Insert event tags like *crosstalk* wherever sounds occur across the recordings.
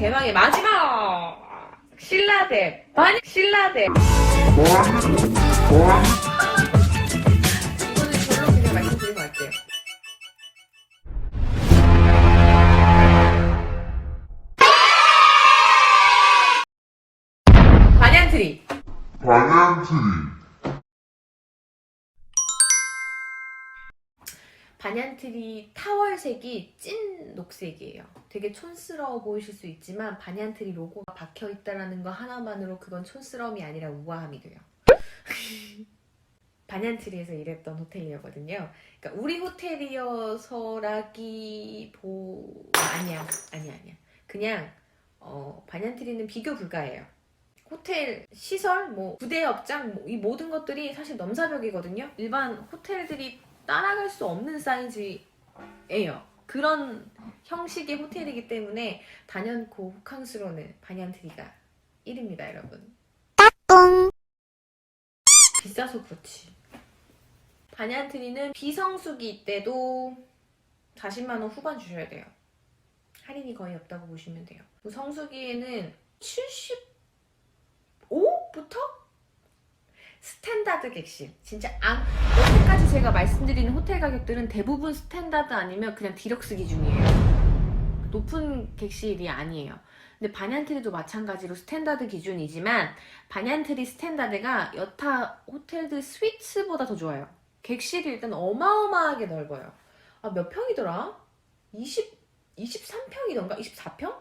대망의 마지막 신라대 반 신라대. 이거는 별로 그냥 말씀드리고 갈게요. 반얀트리. 반얀트리 반얀트리 타월색이 찐 녹색이에요. 되게 촌스러워 보이실 수 있지만 반얀트리 로고가 박혀 있다라는 거 하나만으로 그건 촌스러움이 아니라 우아함이 돼요. *laughs* 반얀트리에서 일했던 호텔이었거든요. 그러니까 우리 호텔이어서라기 보 아니야 아니야 아니야. 그냥 어, 반얀트리는 비교 불가해요. 호텔 시설, 뭐 부대 업장, 뭐, 이 모든 것들이 사실 넘사벽이거든요. 일반 호텔들이 따라갈 수 없는 사이즈예요. 그런 형식의 호텔이기 때문에 단연코 호캉스로는 반얀트리가 1위입니다, 여러분. 비싸서 그렇지. 반얀트리는 비성수기 때도 40만 원 후반 주셔야 돼요. 할인이 거의 없다고 보시면 돼요. 그 성수기에는 75부터 스탠다드 객실. 진짜 안, 여태까지 제가 말씀드리는 호텔 가격들은 대부분 스탠다드 아니면 그냥 디럭스 기준이에요. 높은 객실이 아니에요. 근데 반얀트리도 마찬가지로 스탠다드 기준이지만 반얀트리 스탠다드가 여타 호텔들 스위츠보다 더 좋아요. 객실이 일단 어마어마하게 넓어요. 아, 몇 평이더라? 20, 23평이던가? 24평?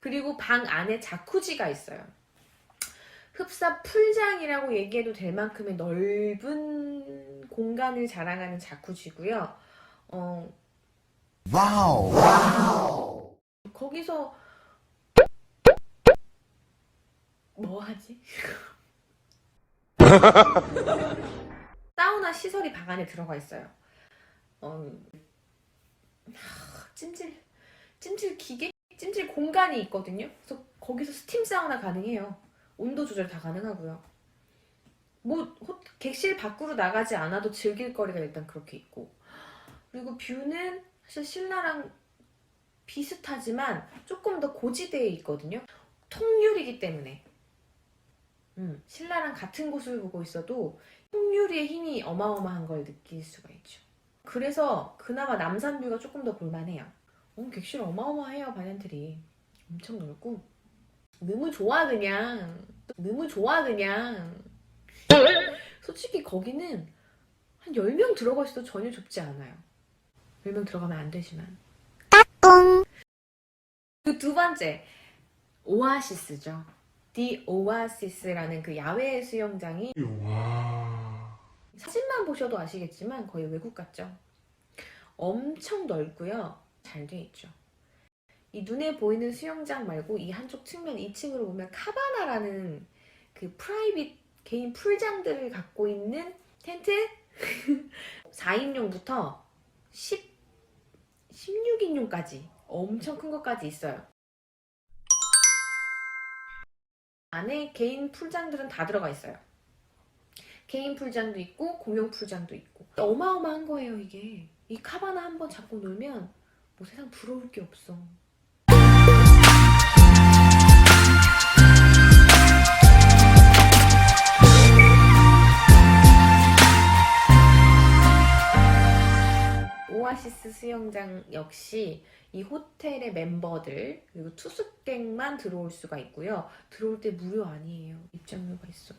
그리고 방 안에 자쿠지가 있어요. 흡사 풀장이라고 얘기해도 될 만큼의 넓은 공간을 자랑하는 자쿠지고요. 어, 와우 거기서 뭐 하지? *laughs* 사우나 시설이 방 안에 들어가 있어요. 어, 하, 찜질 찜질 기계, 찜질 공간이 있거든요. 그래서 거기서 스팀 사우나 가능해요. 온도 조절 다 가능하고요. 뭐 호- 객실 밖으로 나가지 않아도 즐길 거리가 일단 그렇게 있고 그리고 뷰는 사실 신라랑 비슷하지만 조금 더 고지대에 있거든요. 통유리기 때문에. 음, 신라랑 같은 곳을 보고 있어도 통유리의 힘이 어마어마한 걸 느낄 수가 있죠. 그래서 그나마 남산뷰가 조금 더 볼만해요. 어, 객실 어마어마해요, 반얀트리. 엄청 넓고. 너무 좋아, 그냥. 너무 좋아, 그냥. 솔직히 거기는 한 10명 들어가 있어도 전혀 좁지 않아요. 10명 들어가면 안 되지만. 그두 번째 오아시스죠. 디 오아시스라는 그 야외 수영장이 와 사진만 보셔도 아시겠지만 거의 외국 같죠. 엄청 넓고요. 잘 돼 있죠. 이 눈에 보이는 수영장 말고 이 한쪽 측면 2층으로 보면 카바나라는 그 프라이빗 개인 풀장들을 갖고 있는 텐트 *laughs* 4인용부터 10, 16인용까지 엄청 큰 것까지 있어요. 안에 개인 풀장들은 다 들어가 있어요. 개인 풀장도 있고 공용 풀장도 있고 어마어마한 거예요 이게 이 카바나 한번 잡고 놀면 뭐 세상 부러울 게 없어 오아시스 수영장 역시 이 호텔의 멤버들 그리고 투숙객만 들어올 수가 있고요 들어올 때 무료 아니에요 입장료가 있어요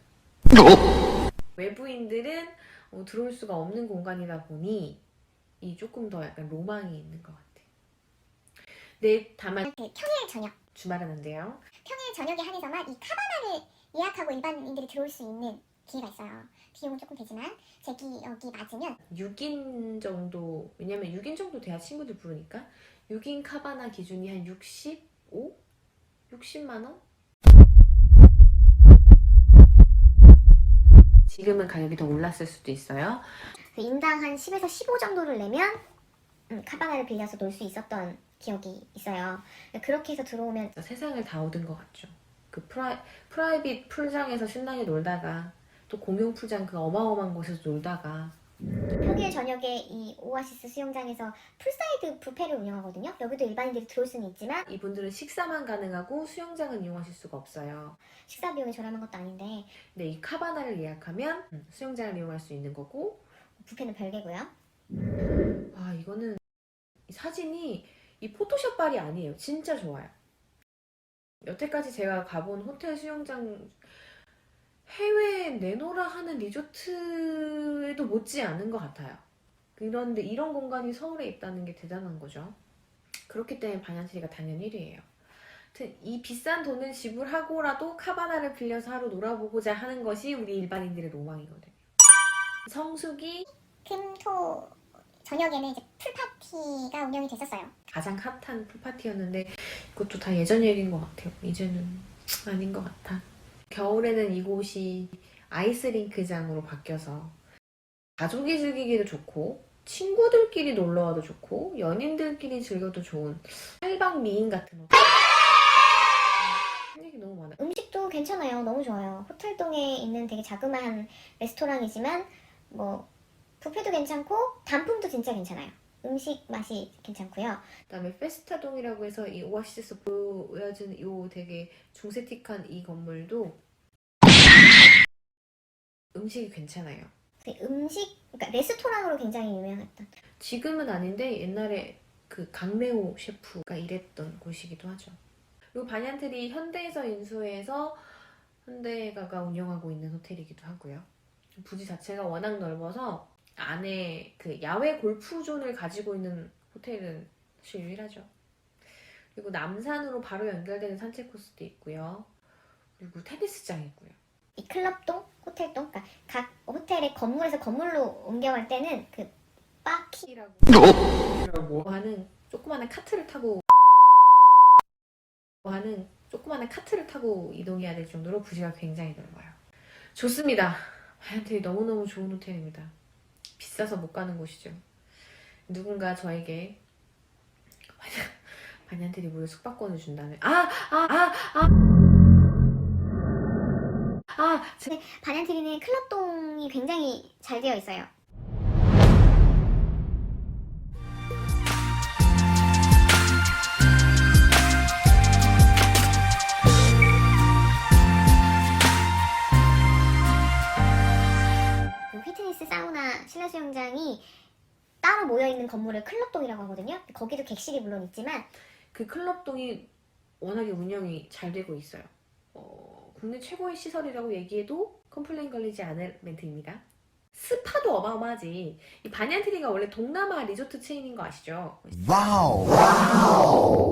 외부인들은 어, 들어올 수가 없는 공간이다 보니 이 조금 더 약간 로망이 있는 것 같아요. 네, 다만 그 평일 저녁, 주말은 안 돼요. 평일 저녁에 한해서만 이 카바나를 예약하고 일반인들이 들어올 수 있는 기회가 있어요. 비용은 조금 되지만 제 기억이 맞으면 6인 정도, 왜냐면 6인 정도 돼야 친구들 부르니까 6인 카바나 기준이 한 65? 60만 원? 지금은 가격이 더 올랐을 수도 있어요. 그 인당 한 10에서 15 정도를 내면 음, 카바나를 빌려서 놀 수 있었던 기억이 있어요. 그렇게 해서 들어오면 세상을 다 얻은 것 같죠. 그 프라이, 프라이빗 풀장에서 신나게 놀다가 또 공용 풀장 그 어마어마한 곳에서 놀다가 평일 저녁에 이 오아시스 수영장에서 풀사이드 뷔페를 운영하거든요. 여기도 일반인들이 들어올 수는 있지만 이분들은 식사만 가능하고 수영장은 이용하실 수가 없어요. 식사 비용이 저렴한 것도 아닌데 근데 이 카바나를 예약하면 음, 수영장을 이용할 수 있는 거고 뷔페는 별개고요. 아 이거는 이 사진이 이 포토샵 발이 아니에요. 진짜 좋아요. 여태까지 제가 가본 호텔 수영장 해외에 내놓으라 하는 리조트에도 못지 않은 것 같아요. 그런데 이런 공간이 서울에 있다는 게 대단한 거죠. 그렇기 때문에 반얀트리가 당연 1위예요. 이 비싼 돈을 지불하고라도 카바나를 빌려서 하루 놀아보고자 하는 것이 우리 일반인들의 로망이거든요. 성수기 금토 저녁에는 이제 풀파티가 운영이 됐었어요. 가장 핫한 풀파티였는데 그것도 다 예전 얘기인 것 같아요. 이제는 아닌 것 같아. 겨울에는 이곳이 아이스링크장으로 바뀌어서 가족이 즐기기도 좋고 친구들끼리 놀러 와도 좋고 연인들끼리 즐겨도 좋은 팔방 미인 같은 호텔. 할 너무 많아. 음식도 괜찮아요. 너무 좋아요. 호텔동에 있는 되게 자그마한 레스토랑이지만 뭐 뷔페도 괜찮고 단품도 진짜 괜찮아요. 음식 맛이 괜찮고요. 그다음에 페스타동이라고 해서 이 오아시스에서 보여진 이 되게 중세틱한 이 건물도 음식이 괜찮아요. 그 음식, 그러니까 레스토랑으로 굉장히 유명했던. 지금은 아닌데 옛날에 그 강래호 셰프가 일했던 곳이기도 하죠. 그리고 반얀트리 현대에서 인수해서 현대가가 운영하고 있는 호텔이기도 하고요. 부지 자체가 워낙 넓어서 안에 그 야외 골프존을 가지고 있는 호텔은 사실 유일하죠. 그리고 남산으로 바로 연결되는 산책 코스도 있고요. 그리고 테니스장 있고요. 이 클럽동, 호텔동, 그러니까 각 호텔의 건물에서 건물로 옮겨갈 때는 그 바키 라고 하는 조그마한 카트를 타고 하는 조그마한 카트를 타고 이동해야 될 정도로 부지가 굉장히 넓어요. 좋습니다. 하얀테이 너무너무 좋은 호텔입니다. 비싸서 못 가는 곳이죠. 누군가 저에게 반얀테리 무료 숙박권을 준다면 아! 아! 아! 아! 아! 제- 반얀트리는 클럽동이 굉장히 잘 되어 있어요. 수영장이 따로 모여 있는 건물을 클럽동이라고 하거든요. 거기도 객실이 물론 있지만 그 클럽동이 워낙에 운영이 잘 되고 있어요. 어, 국내 최고의 시설이라고 얘기해도 컴플레인 걸리지 않을 멘트입니다. 스파도 어마어마하지. 이 반얀트리가 원래 동남아 리조트 체인인 거 아시죠? Wow.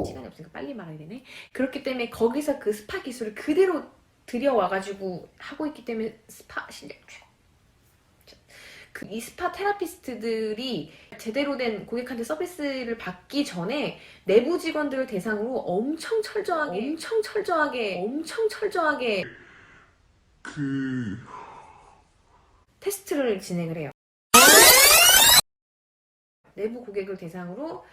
시간이 없으니까 빨리 말해야 되네. 그렇기 때문에 거기서 그 스파 기술을 그대로 들여와가지고 하고 있기 때문에 스파 실력 최고. 그 이 스파 테라피스트들이 제대로 된 고객한테 서비스를 받기 전에 내부 직원들을 대상으로 엄청 철저하게, 엄청 철저하게, 엄청 철저하게 그 테스트를 진행을 해요. 내부 고객을 대상으로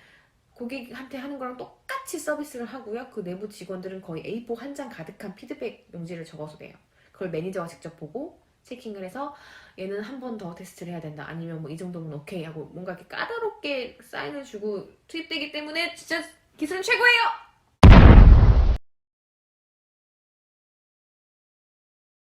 고객한테 하는 거랑 똑같이 서비스를 하고요. 그 내부 직원들은 거의 A4 한 장 가득한 피드백 용지를 적어서 돼요. 그걸 매니저가 직접 보고 체킹을 해서 얘는 한 번 더 테스트를 해야 된다. 아니면 뭐 이 정도면 오케이 하고 뭔가 이렇게 까다롭게 사인을 주고 투입되기 때문에 진짜 기술은 최고예요!